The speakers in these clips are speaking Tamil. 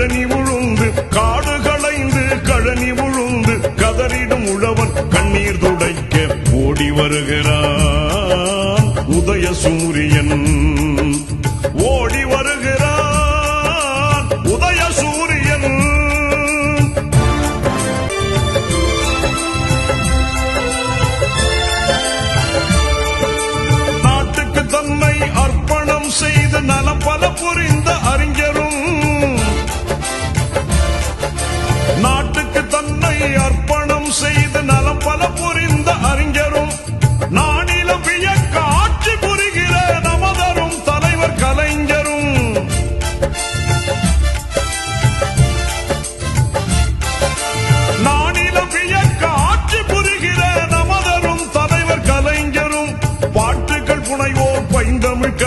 கழனி உழுந்து காடு களைந்து கழனி உழுந்து கதறிடும் உழவன் கண்ணீர் துடைக்க ஓடி வருகிறான் உதய சூரியன். ஓடி வருகிறான் உதய சூரியன். நாட்டுக்கு தன்னை அர்ப்பணம் செய்து நலம் பல புரிந்த அறிஞர்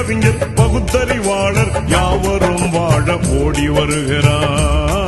கவிஞர் பகுத்தறிவாளர் யாவரும் வாழ ஓடி வருகிறார்.